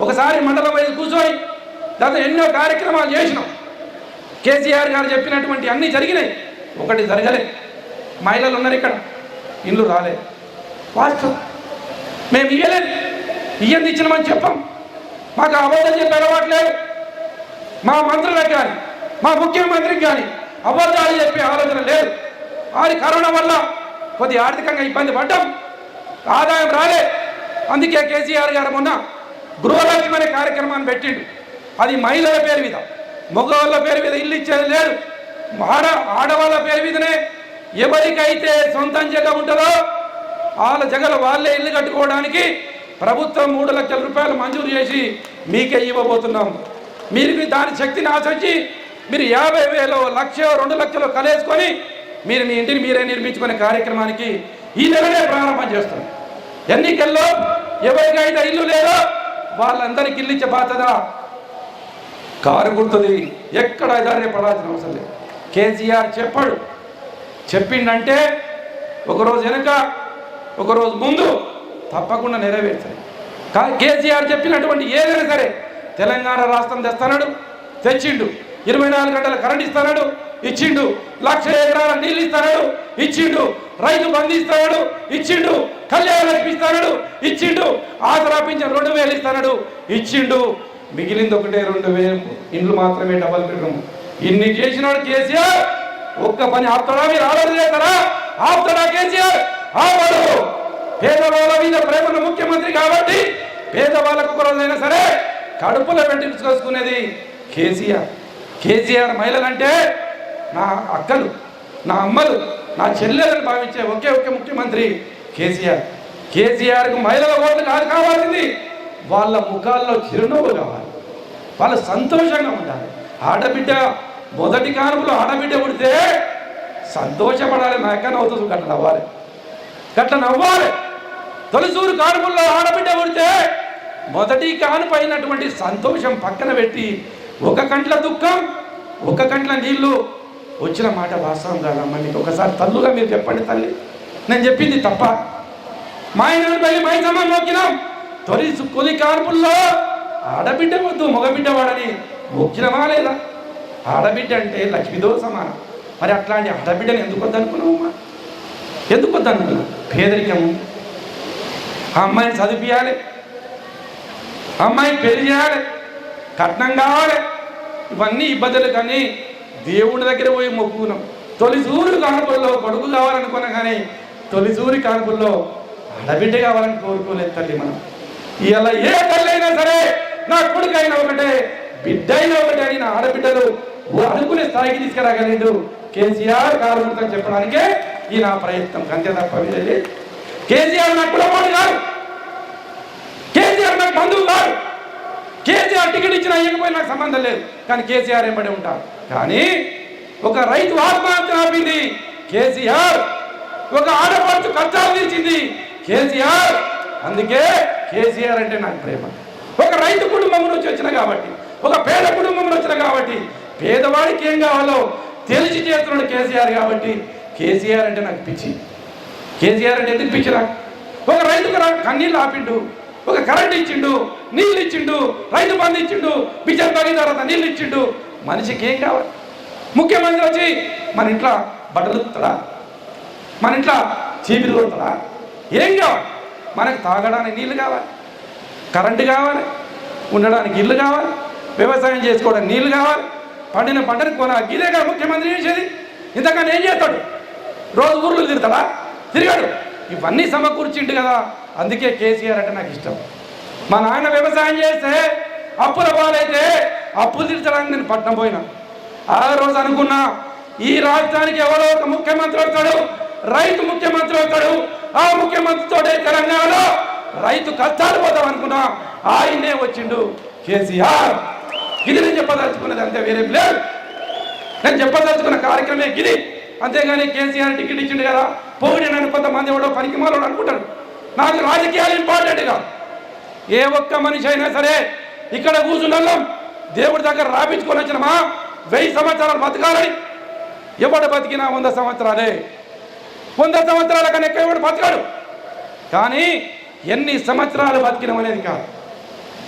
ఒకసారి మండలం వైపు కూర్చొని దాంతో ఎన్నో కార్యక్రమాలు చేసినాం. కేసీఆర్ గారు చెప్పినటువంటి అన్నీ జరిగినాయి. ఒకటి జరగలే. మహిళలు ఉన్నారు ఇక్కడ. ఇల్లు రాలే. వాస్తవం. మేము ఇయ్యలేదు. ఇయ్యంది ఇచ్చినామని చెప్పాం. మాకు అబద్ధం చెప్పే అలవాటు లేదు. మా మంత్రులకు కానీ మా ముఖ్యమంత్రికి కానీ అబద్ధాలు చెప్పే ఆలోచన లేదు. వారి కరోనా వల్ల కొద్ది ఆర్థికంగా ఇబ్బంది పడ్డాం. ఆదాయం రాలే. అందుకే కేసీఆర్ గారు మొన్న గృహలక్ష్మి అనే కార్యక్రమాన్ని పెట్టిండు. అది మహిళల పేరు మీద మగవాళ్ళ పేరు మీద ఇల్లు ఇచ్చేది లేదు. ఆడ ఆడవాళ్ళ పేరు మీదనే ఎవరికైతే సొంతం జగ ఉంటుందో వాళ్ళ జగలు వాళ్ళే ఇల్లు కట్టుకోవడానికి ప్రభుత్వం మూడు లక్షల రూపాయలు మంజూరు చేసి మీకే ఇవ్వబోతున్నాం మీరు దాని శక్తిని ఆశించి మీరు యాభై వేలు లక్ష రెండు లక్షలు కలేసుకొని మీరు మీ ఇంటిని మీరే నిర్మించుకునే కార్యక్రమానికి ఈ నెలనే ప్రారంభం చేస్తారు ఎన్నికల్లో ఎవరికైతే ఇల్లు లేదో వాళ్ళందరికీ ఇల్లు ఇచ్చే బాధ్యత కారు గుర్తుంది. ఎక్కడ ఎదారే పడాల్సిన అవసరం లేదు. కేసీఆర్ చెప్పాడు. చెప్పిండంటే ఒకరోజు వెనుక ఒకరోజు ముందు తప్పకుండా నెరవేర్చాలి కా కేసీఆర్ చెప్పినటువంటి ఏదైనా సరే తెలంగాణ రాష్ట్రం తెస్తాడు తెచ్చిండు. ఇరవై నాలుగు గంటల కరెంట్ ఇస్తాడు ఇచ్చిండు. లక్ష ఎకరాల నీళ్ళు ఇస్తాడు ఇచ్చిండు. రైతు బంధు ఇస్తాడు ఇచ్చిండు కళ్యాణ లక్ష్మి ఇస్తాడు ఇచ్చిండు ఆసరా పింఛన్ రెండు వేలు ఇస్తాడు. ఇచ్చిండు మిగిలింది ఒకటే రెండు వేలు ఇండ్లు మాత్రమే డబల్ బెడ్రూమ్. ఇన్ని చేసినాడు కేసీఆర్ ఒక్క పని ఆపుతాడా మీరు ఆలోచన చేస్తారా? ఆపుతాడా కేసీఆర్? ఆపడు. పేదవాళ్ళ మీద ప్రేమను ముఖ్యమంత్రి కాబట్టి పేదవాళ్ళకు ఒక రోజైనా సరే కడుపులో పెట్టించుకొసుకునేది కేసీఆర్. కేసీఆర్ మహిళలంటే నా అక్కలు నా అమ్మలు. నా చెల్లెలను భావించే ఒకే ఒకే ముఖ్యమంత్రి కేసీఆర్. కేసీఆర్కి మహిళల ఓట్లు కాదు కావాల్సింది వాళ్ళ ముఖాల్లో చిరునవ్వు కావాలి. వాళ్ళు సంతోషంగా ఉండాలి. ఆడబిడ్డ మొదటి కానుకలో ఆడబిడ్డ పుడితే సంతోషపడాలి నా ఎక్కడ అవుతుంది గట్ల నవ్వాలి. గట్ల నవ్వాలి. తొలిసూరు కానుకల్లో ఆడబిడ్డ పుడితే మొదటి కానుపైనటువంటి సంతోషం పక్కన పెట్టి ఒక కంట్ల దుఃఖం ఒక కంట్ల నీళ్ళు వచ్చిన మాట వాస్తవం కాదమ్మా మీకు ఒకసారి తల్లుగా మీరు చెప్పండి తల్లి. నేను చెప్పింది తప్ప. మా ఆయన పెళ్ళి మై సమాన్ నొక్కినాం. తొలి కొలి కాన్పుల్లో ఆడబిడ్డ వద్దు మగబిడ్డ వాడని మొక్కినమా లేదా? ఆడబిడ్డ అంటే లక్ష్మిదో సమానం మరి అట్లాంటి ఆడబిడ్డను ఎందుకు వద్దనుకున్నావమ్మా ఎందుకు వద్దనుకున్నావు? పేదరికము ఆ అమ్మాయిని చదివియాలి అమ్మాయిని పెళ్ళి చేయాలి కట్నం కావాలి. ఇవన్నీ ఇబ్బందులు కానీ దేవుడి దగ్గర పోయి మొక్కుకున్నాం. తొలిచూరు సూర్యుడు కానుకల్లో కొడుకు కావాలనుకున్నా కానీ తొలిచూరి సూర్యు కానుకల్లో ఆడబిడ్డ కావాలని కోరుకోలేదు తల్లి మనం. ఇలా ఏ తల్లి అయినా సరే నా కొడుకు అయినా ఒకటే బిడ్డ అయినా ఒకటే అని నా ఆడబిడ్డలు అనుకునే స్థాయికి తీసుకురాగలేదు కేసీఆర్ కారణం చెప్పడానికే ఈ నా ప్రయత్నం. అంతే తప్ప కేసీఆర్ నాకు కులపాడు కాదు. కేసీఆర్ నాకు బంధువు కాదు. కేసీఆర్ టికెట్ ఇచ్చినా ఇవ్వకపోయినా నాకు సంబంధం లేదు. కానీ కేసీఆర్ ఎంబడి ఉంటారు. కానీ ఒక రైతు ఆత్మహత్య ఆపింది. కేసీఆర్ ఒక ఆడపడుచు కష్టాలు తీర్చింది. కేసీఆర్ అందుకే కేసీఆర్ అంటే నాకు ప్రేమ. ఒక రైతు కుటుంబం నుంచి వచ్చిన కాబట్టి ఒక పేద కుటుంబం నుంచి వచ్చిన కాబట్టి పేదవాడికి ఏం కావాలో తెలిసి చేస్తున్నాడు కేసీఆర్ కాబట్టి కేసీఆర్ అంటే నాకు పిచ్చి. కేసీఆర్ అంటే ఎందుకు పిచ్చి నాకు ఒక రైతుకు రా కన్నీళ్ళు ఆపిండు. ఒక కరెంట్ ఇచ్చిండు నీళ్ళు ఇచ్చిండు రైతు బంధు ఇచ్చిండు బిజెపి పగిన తర్వాత నీళ్ళు ఇచ్చిండు. మనిషికి ఏం కావాలి? ముఖ్యమంత్రి వచ్చి మన ఇంట్లో బట్టలు ఉతుకుతాడా? మన ఇంట్లో చీపిలు కొడతాడా? ఏం కావాలి? మనకు తాగడానికి నీళ్ళు కావాలి కరెంటు కావాలి ఉండడానికి ఇల్లు కావాలి వ్యవసాయం చేసుకోవడానికి నీళ్ళు కావాలి పండిన పంటను కొన ఇదే కదా ముఖ్యమంత్రి చేసేది. ఇంతకన్నా ఏం చేస్తాడు? రోజు ఊర్లు తిరుగుతాడా తిరిగాడు. ఇవన్నీ సమకూర్చిండు కదా. అందుకే కేసీఆర్ అంటే నాకు ఇష్టం. మా నాన్న వ్యవసాయం చేస్తే అప్పుల పాలైతే అప్పులు తీర్చడానికి నేను పట్నం పోయినా. ఆ రోజు అనుకున్నా ఈ రాష్ట్రానికి ఎవరో ఒక ముఖ్యమంత్రి అవుతాడు రైతు ముఖ్యమంత్రి అవుతాడు ఆ ముఖ్యమంత్రితో తెలంగాణలో రైతు కష్టాలు పోతాం అనుకున్నా ఆయనే వచ్చిండు కేసీఆర్. ఇది నేను చెప్పదలుచుకున్నది అంతే వేరే లేదు. నేను చెప్పదలుచుకున్న కార్యక్రమే గిది అంతేగాని కేసీఆర్ టికెట్ ఇచ్చిండు కదా పోగిడి నన్ను కొంతమంది ఎవడో పనికి మాలో అనుకుంటాడు. నాకు రాజకీయాలు ఇంపార్టెంట్ కాదు ఏ ఒక్క మనిషి అయినా సరే ఇక్కడ కూర్చున్నాం దేవుడి దగ్గర రాపించుకొని వచ్చినమా? వెయ్యి సంవత్సరాలు బతకాలని ఎవడు బతికినా వంద సంవత్సరాలే. వంద సంవత్సరాల కన్నా ఎక్కువ ఎవడు బతకాడు? కానీ ఎన్ని సంవత్సరాలు బతికినాం అనేది కాదు.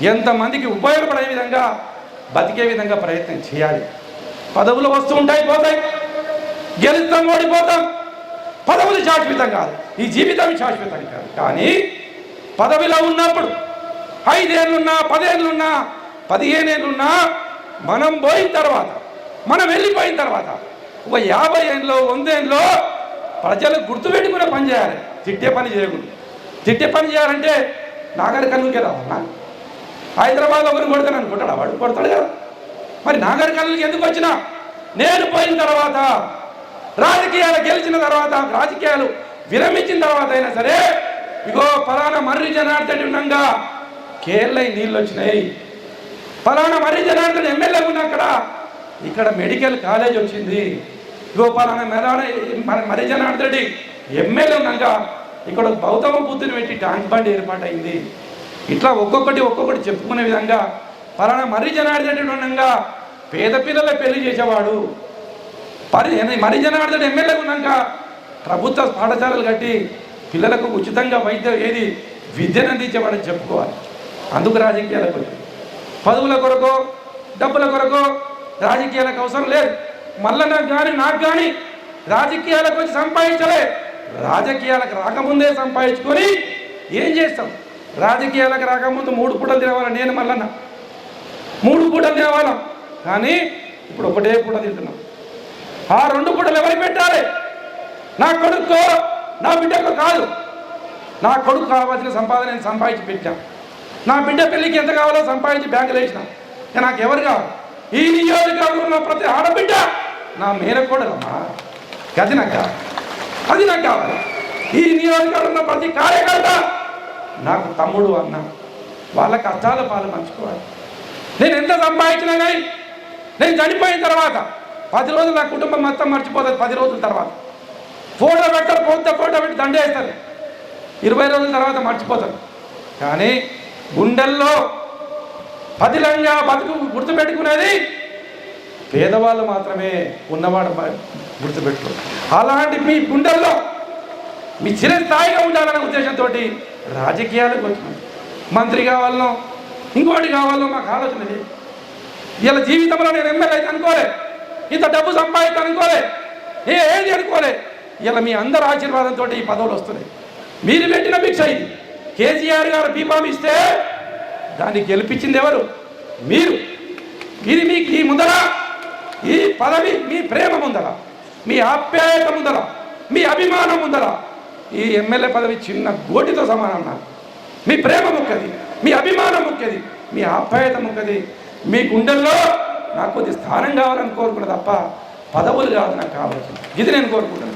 ఎంతమందికి ఉపయోగపడే విధంగా బతికే విధంగా ప్రయత్నం చేయాలి. పదవులు వస్తూ ఉంటాయి పోతాయి. గెలుస్తాం ఓడిపోతాం. పదవులు శాశ్వతం కాదు. ఈ జీవితం శాశ్వతం కాదు. కానీ పదవిలో ఉన్నప్పుడు ఐదేళ్ళున్నా పదేళ్ళున్నా పదిహేనేళ్ళున్నా మనం పోయిన తర్వాత మనం వెళ్ళిపోయిన తర్వాత ఒక యాభై ఏళ్ళలో వందేళ్ళలో ప్రజలు గుర్తుపెట్టుకునే పని చేయాలి. తిట్టే పని చేయకూడదు. తిట్టే పని చేయాలంటే నాగరి కన్నుకే రావాలా? హైదరాబాద్ ఒకరు కొడతాను అనుకుంటాడు వాడు కొడతాడు కదా. మరి నాగరి ఎందుకు వచ్చినా? నేను పోయిన తర్వాత రాజకీయాలు గెలిచిన తర్వాత రాజకీయాలు విరమించిన తర్వాత అయినా సరే ఇగో ఫలానా మర్రి జనార్దన్ ఉండగా కేరళ నీళ్ళు వచ్చినాయి. ఫలానా మర్రి జనార్దన్ ఎమ్మెల్యే ఉన్నా అక్కడ ఇక్కడ మెడికల్ కాలేజ్ వచ్చింది. ఇగో ఫలానా మెరాన మర్రి జనార్దన్ ఎమ్మెల్యే ఉన్నాక ఇక్కడ గౌతమ బుద్ధుని పెట్టి ట్యాంక్ బండ్ ఏర్పాటైంది. ఇట్లా ఒక్కొక్కటి ఒక్కొక్కటి చెప్పుకునే విధంగా ఫలానా మర్రి జనార్దన్ ఉండగా పేద పిల్లల పెళ్ళి చేసేవాడు. మరి మరి జనార్దన్ ఎమ్మెల్యే ఉన్నాక ప్రభుత్వ పాఠశాలలు కట్టి పిల్లలకు ఉచితంగా వైద్యం ఏది విద్యను అందించేవాడని చెప్పుకోవాలి. అందుకు రాజకీయాలకు వచ్చాడు. పదవుల కొరకు డబ్బుల కొరకు రాజకీయాలకు అవసరం లేదు. మల్లన్న నాకు కానీ నాకు కానీ రాజకీయాలకు వచ్చి సంపాదించలే. రాజకీయాలకు రాకముందే సంపాదించుకొని ఏం చేస్తాం? రాజకీయాలకు రాకముందు మూడు పూటలు తినవాలి నేను మల్లన్న. మూడు పూటలు తినవాళ్ళం. కానీ ఇప్పుడు ఒకటే పూట తింటున్నాం. ఆ రెండు పూటలు ఎవరికి పెట్టాలి? నా కొడుకు నా బిడ్డకు కాదు. నా కొడుకు కావాల్సిన సంపాదన నేను సంపాదించి పెట్టాం. నా బిడ్డ పెళ్ళికి ఎంత కావాలో సంపాదించి బ్యాంకులు వేసినాం. నాకు ఎవరు కావాలి? ఈ నియోజకవర్గంలో ఉన్న ప్రతి ఆడబిడ్డ నా మేనకోడలమ్మా. అది నాకు కావాలి. అది నాకు కావాలి. ఈ నియోజకవర్గంలో ప్రతి కార్యకర్త నాకు తమ్ముడు అన్న. వాళ్ళ కష్టాల పాలు పంచుకోవాలి. నేను ఎంత సంపాదించినా కానీ నేను చనిపోయిన తర్వాత పది రోజులు నా కుటుంబం మొత్తం మర్చిపోతుంది పది రోజుల తర్వాత. ఫోటో పెట్టరు పోతే ఫోటో పెట్టి దండేస్తారు ఇరవై రోజుల తర్వాత మర్చిపోతారు. కానీ గుండెల్లో పదిలంగా బతుకు గుర్తుపెట్టుకునేది పేదవాళ్ళు మాత్రమే ఉన్నవాడు గుర్తుపెట్టుకో గుర్తుపెట్టుకోరు. అలాంటి మీ గుండెల్లో మీ చిరస్థాయిగా ఉండాలనే ఉద్దేశంతో రాజకీయాలకు వచ్చినాం మంత్రి కావాలనో ఇంకోటి కావాలనో మాకు ఆలోచన ఇలా జీవితంలో నేను ఎమ్మెల్యే అయితే అనుకోలేదు ఇంత డబ్బు సంపాదిస్తాను అనుకోలే. ఏ ఏది అనుకోలే. ఇలా మీ అందరి ఆశీర్వాదంతో ఈ పదవులు వస్తున్నాయి. మీరు పెట్టిన భిక్ష ఇది. కేసీఆర్ గారు బీఫామ్ ఇస్తే దాన్ని గెలిపించింది ఎవరు? మీరు. ఇది మీకు ఈ ముందర ఈ పదవి మీ ప్రేమ ముందర మీ ఆప్యాయత ముందర మీ అభిమానం ముందర. ఈ ఎమ్మెల్యే పదవి చిన్న గోటితో సమానం నాకు మీ ప్రేమ ముక్కది మీ అభిమానం ముక్కది మీ ఆప్యాయత ముక్కది. మీ గుండెల్లో నాకు కొద్ది స్థానం కావాలని కోరుకున్న తప్ప పదవులు కాదు నాకు కావాల్సింది. ఇది నేను కోరుకుంటున్నాను.